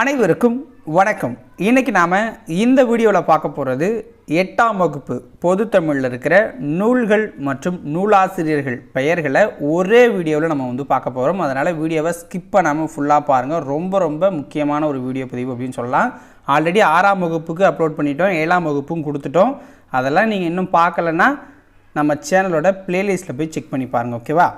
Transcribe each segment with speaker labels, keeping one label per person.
Speaker 1: அனைவருக்கும் வணக்கம். இன்றைக்கி நாம் இந்த வீடியோவில் பார்க்க போகிறது எட்டாம் வகுப்பு பொதுத்தமிழில் இருக்கிற நூல்கள் மற்றும் நூலாசிரியர்கள் பெயர்களை ஒரே வீடியோவில் நம்ம வந்து பார்க்க போகிறோம் அதனால் வீடியோவை ஸ்கிப் பண்ணாமல் ஃபுல்லாக பாருங்கள் ரொம்ப ரொம்ப முக்கியமான ஒரு வீடியோ பதிவு அப்படின்னு சொல்லலாம். ஆல்ரெடி ஆறாம் வகுப்புக்கு அப்லோட் பண்ணிட்டோம். ஏழாம் வகுப்பும் கொடுத்துட்டோம். அதெல்லாம் நீங்கள் இன்னும் பார்க்கலன்னா நம்ம சேனலோட ப்ளேலிஸ்ட்டில் போய் செக் பண்ணி பாருங்கள் ஓகேவா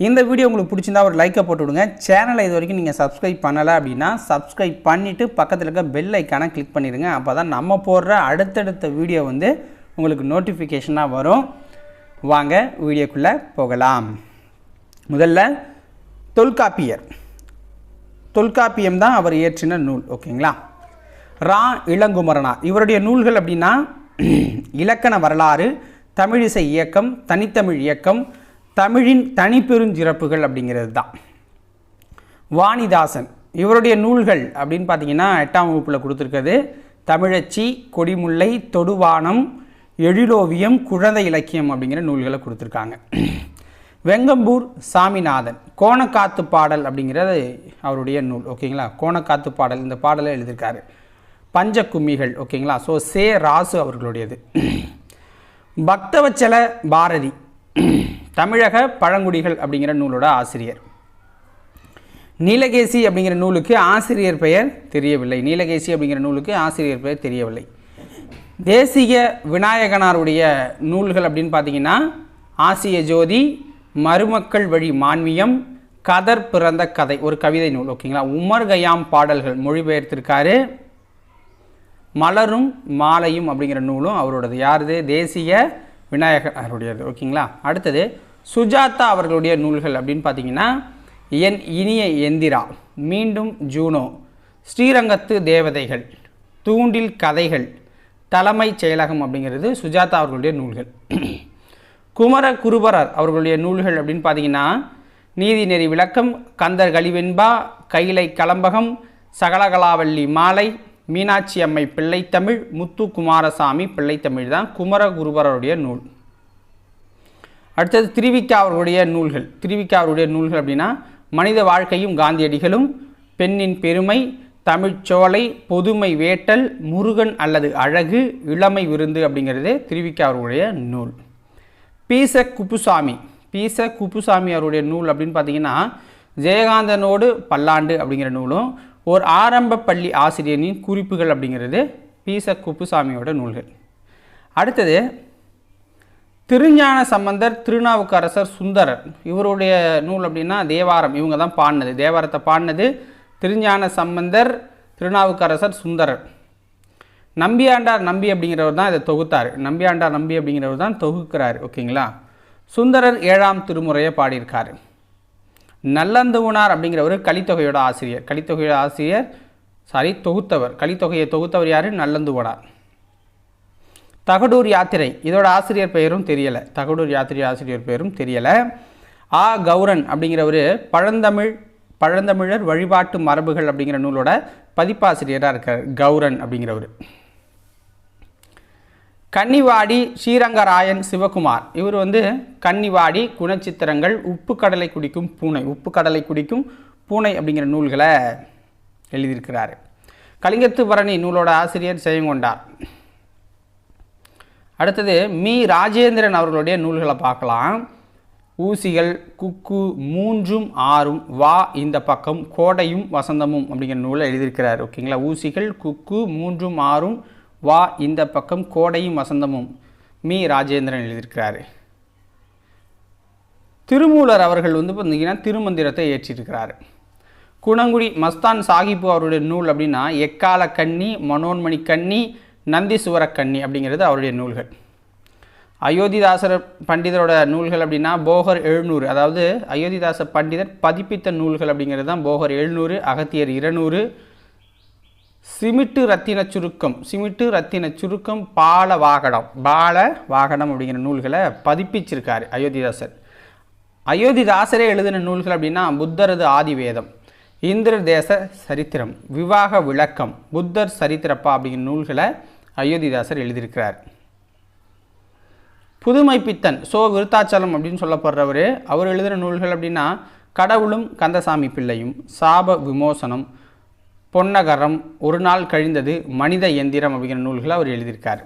Speaker 1: இந்த வீடியோ உங்களுக்கு பிடிச்சிருந்தா ஒரு லைக்கை போட்டு விடுங்க சேனலை இது வரைக்கும் நீங்கள் சப்ஸ்கிரைப் பண்ணலை அப்படின்னா சப்ஸ்கிரைப் பண்ணிவிட்டு பக்கத்தில் இருக்க பெல் ஐக்கானை கிளிக் பண்ணிடுங்க அப்போ தான் நம்ம போடுற அடுத்தடுத்த வீடியோ வந்து உங்களுக்கு நோட்டிஃபிகேஷனாக வரும். வாங்க வீடியோக்குள்ளே போகலாம். முதல்ல தொல்காப்பியர். தொல்காப்பியம் தான் அவர் இயற்றின நூல் ஓகேங்களா? ரா. இளங்குமரனார். இவருடைய நூல்கள் அப்படின்னா இலக்கண வரலாறு தமிழிசை இயக்கம் தனித்தமிழ் இயக்கம் தமிழின் தனிப்பெருஞ்சிறப்புகள் அப்படிங்கிறது தான். வாணிதாசன் இவருடைய நூல்கள் அப்படின்னு பார்த்தீங்கன்னா எட்டாம் வகுப்பில் கொடுத்துருக்கிறது. தமிழச்சி கொடிமுல்லை தொடுவானம் எழிலோவியம் குழந்தை இலக்கியம் அப்படிங்கிற நூல்களை கொடுத்துருக்காங்க. வெங்கம்பூர் சாமிநாதன் கோணக்காத்து பாடல் அப்படிங்கிறது அவருடைய நூல் ஓகேங்களா? கோணக்காத்து பாடல் இந்த பாடலை எழுதியிருக்காரு. பஞ்ச கும்மிகள் ஓகேங்களா? ஸோ சே ராசு அவர்களுடையது. பக்தவச்சல பாரதி தமிழக பழங்குடிகள் அப்படிங்கிற நூலோட ஆசிரியர். நீலகேசி அப்படிங்கிற நூலுக்கு ஆசிரியர் பெயர் தெரியவில்லை. நீலகேசி அப்படிங்கிற நூலுக்கு ஆசிரியர் பெயர் தெரியவில்லை. தேசிய விநாயகனாருடைய நூல்கள் அப்படின்னு பார்த்தீங்கன்னா ஆசிய ஜோதி மருமக்கள் வழி மான்மியம் கதர் பிறந்த கதை ஒரு கவிதை நூல் ஓகேங்களா உமர் கயாம் பாடல்கள் மொழிபெயர்த்திருக்காரு. மலரும் மாலையும் அப்படிங்கிற நூலும் அவரோடது யாருது? தேசிய விநாயகர் அவருடையது ஓகேங்களா அடுத்தது சுஜாதா அவர்களுடைய நூல்கள் அப்படின்னு பார்த்தீங்கன்னா என் இனிய எந்திரா மீண்டும் ஜூனோ ஸ்ரீரங்கத்து தேவதைகள் தூண்டில் கதைகள் தலைமைச் செயலகம் அப்படிங்கிறது சுஜாதா அவர்களுடைய நூல்கள். குமர குருபரர் அவர்களுடைய நூல்கள் அப்படின்னு பார்த்தீங்கன்னா நீதிநெறி விளக்கம் கந்தர் கழிவெண்பா கைலை கலம்பகம் சகலகலாவல்லி மாலை மீனாட்சி அம்மை பிள்ளைத்தமிழ் முத்து குமாரசாமி பிள்ளைத்தமிழ் தான் குமர குருபரருடைய நூல். அடுத்தது திருவிக்கா அவர்களுடைய நூல்கள். திருவிக்கா அவருடைய நூல்கள் அப்படின்னா மனித வாழ்க்கையும் காந்தியடிகளும் பெண்ணின் பெருமை தமிழ்ச்சோலை பொதுமை வேட்டல் முருகன் அல்லது அழகு இளமை விருந்து அப்படிங்கிறது திருவிக்கா அவர்களுடைய நூல். பீச குப்புசாமி. பீச குப்புசாமி அவருடைய நூல் அப்படின்னு பார்த்தீங்கன்னா ஜெயகாந்தனோடு பல்லாண்டு அப்படிங்கிற நூலும் ஒரு ஆரம்ப பள்ளி ஆசிரியரின் குறிப்புகள் அப்படிங்கிறது பீச குப்புசாமியோட நூல்கள். அடுத்தது திருஞான சம்பந்தர் திருநாவுக்கரசர் சுந்தரர். இவருடைய நூல் அப்படின்னா தேவாரம். இவங்க தான் பாடினது. தேவாரத்தை பாடினது திருஞான சம்பந்தர் திருநாவுக்கரசர் சுந்தரர். நம்பியாண்டார் நம்பி அப்படிங்கிறவர் தான் இதை தொகுத்தார். நம்பியாண்டார் நம்பி அப்படிங்கிறவர் தான் தொகுக்கிறார். ஓகேங்களா? சுந்தரர் ஏழாம் திருமுறையை பாடியிருக்கார். நல்லந்துவனார் அப்படிங்கிறவர் கலித்தொகையோட ஆசிரியர். கலித்தொகையோட ஆசிரியர் சாரி தொகுத்தவர். கலித்தொகையை தொகுத்தவர் யார்? நல்லந்துவனார். தகடூர் யாத்திரை. இதோட ஆசிரியர் பெயரும் தெரியலை. தகடூர் யாத்திரை ஆசிரியர் பெயரும் தெரியலை. ஆ. கௌரன் அப்படிங்கிறவர் பழந்தமிழ் பழந்தமிழர் வழிபாட்டு மரபுகள் அப்படிங்கிற நூலோட பதிப்பாசிரியராக இருக்கார். கௌரன் அப்படிங்கிறவர். கன்னிவாடி ஸ்ரீரங்கராயன் சிவகுமார். இவர் வந்து கன்னிவாடி குணச்சித்திரங்கள் உப்பு கடலை குடிக்கும் பூனை. உப்பு கடலை குடிக்கும் பூனை அப்படிங்கிற நூல்களை எழுதியிருக்கிறார். கலிங்கத்து பரணி நூலோட ஆசிரியர் ஜெயங்கொண்டார். அடுத்தது மீ ராஜேந்திரன் அவர்களுடைய நூல்களை பார்க்கலாம். ஊசிகள் குக்கு மூன்றும் ஆறும் வா இந்த பக்கம் கோடையும் வசந்தமும் அப்படிங்கிற நூலை எழுதியிருக்கிறார். ஓகேங்களா? ஊசிகள் குக்கு மூன்றும் ஆறும் வா இந்த பக்கம் கோடையும் வசந்தமும். மீ ராஜேந்திரன் எழுதியிருக்கிறாரு. திருமூலர் அவர்கள் வந்து பார்த்தீங்கன்னா திருமந்திரத்தை ஏற்றிருக்கிறார். குணங்குடி மஸ்தான் சாஹிப்பு அவருடைய நூல் அப்படின்னா எக்கால கன்னி மனோன்மணி கன்னி நந்தி கன்னி அப்படிங்கிறது அவருடைய நூல்கள். அயோத்திதாசர் பண்டிதரோட நூல்கள் அப்படின்னா போகர் எழுநூறு. அதாவது அயோத்திதாச பண்டிதர் பதிப்பித்த நூல்கள் அப்படிங்கிறது தான் போகர் எழுநூறு அகத்தியர் இருநூறு. சிமிட்டு ரத்தின சுருக்கம் சிமிட்டு ரத்தின சுருக்கம் பால வாகடம் பால வாகடம் அப்படிங்கிற நூல்களை பதிப்பிச்சிருக்காரு அயோத்திதாசர். அயோத்திதாசரே எழுதின நூல்கள் அப்படின்னா புத்தரது ஆதிவேதம் இந்திர தேச சரித்திரம் விவாக விளக்கம் புத்தர் சரித்திரப்பா அப்படிங்கிற நூல்களை அயோத்திதாசர் எழுதியிருக்கிறார். புதுமை பித்தன் சோ விருத்தாச்சலம் அப்படின்னு சொல்லப்படுறவர் அவர் எழுதுகிற நூல்கள் அப்படின்னா கடவுளும் கந்தசாமி பிள்ளையும் சாப விமோசனம் பொன்னகரம் ஒரு நாள் கழிந்தது மனித எந்திரம் அப்படிங்கிற நூல்களை அவர் எழுதியிருக்கார்.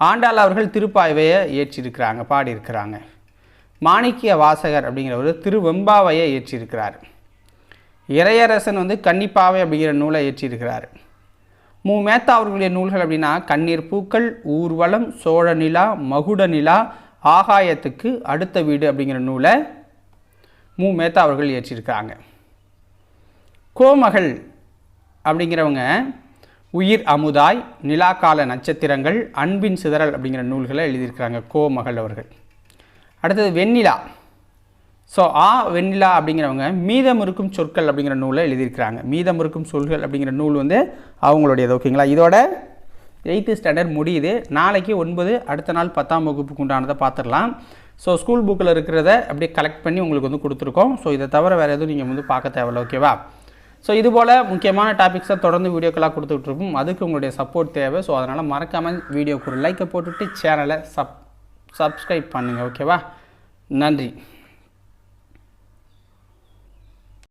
Speaker 1: ஆண்டாள் அவர்கள் திருப்பாய்வையை இயற்றியிருக்கிறாங்க பாடியிருக்கிறாங்க. மாணிக்கிய வாசகர் அப்படிங்கிறவர் திருவெம்பாவையை இயற்றியிருக்கிறார் இறையரசன் வந்து கன்னிப்பாவை அப்படிங்கிற நூலை இயற்றியிருக்கிறார் மு மேத்தா அவர்களுடைய நூல்கள் அப்படின்னா கண்ணீர் பூக்கள் ஊர்வலம் சோழ நிலா மகுட நிலா ஆகாயத்துக்கு அடுத்த வீடு அப்படிங்கிற நூலை மு மேத்தா அவர்கள் இயற்றியிருக்காங்க கோமகள் அப்படிங்கிறவங்க உயிர் அமுதாய் நிலாக்கால நட்சத்திரங்கள் அன்பின் சிதறல் அப்படிங்கிற நூல்களை எழுதியிருக்கிறாங்க கோமகள் அவர்கள். அடுத்தது வெண்ணிலா. ஸோ ஆ வெண்ணிலா அப்படிங்கிறவங்க மீதம் இருக்கும் சொற்கள் அப்படிங்கிற நூலை எழுதியிருக்கிறாங்க. மீதம் இருக்கும் சொற்கள் அப்படிங்கிற நூல் வந்து அவங்களுடையது ஓகேங்களா? இதோட எயித்து ஸ்டாண்டர்ட் முடியுது. நாளைக்கு ஒன்பது அடுத்த நாள் பத்தாம் வகுப்புக்கு உண்டானதை பார்த்துடலாம். ஸோ ஸ்கூல் புக்கில் இருக்கிறத அப்படியே கலெக்ட் பண்ணி உங்களுக்கு வந்து கொடுத்துருக்கோம். ஸோ இதை தவிர வேறு எதுவும் நீங்கள் வந்து பார்க்க தேவையில்ல ஓகேவா? ஸோ இது போல் முக்கியமான டாபிக்ஸை தொடர்ந்து வீடியோக்களாக கொடுத்துட்ருப்போம் அதுக்கு உங்களுடைய சப்போர்ட் தேவை. ஸோ அதனால் மறக்காமல் வீடியோக்கு ஒரு லைக்கை போட்டுவிட்டு சேனலை சப் சப்ஸ்கிரைப் பண்ணுங்கள் ஓகேவா? நன்றி.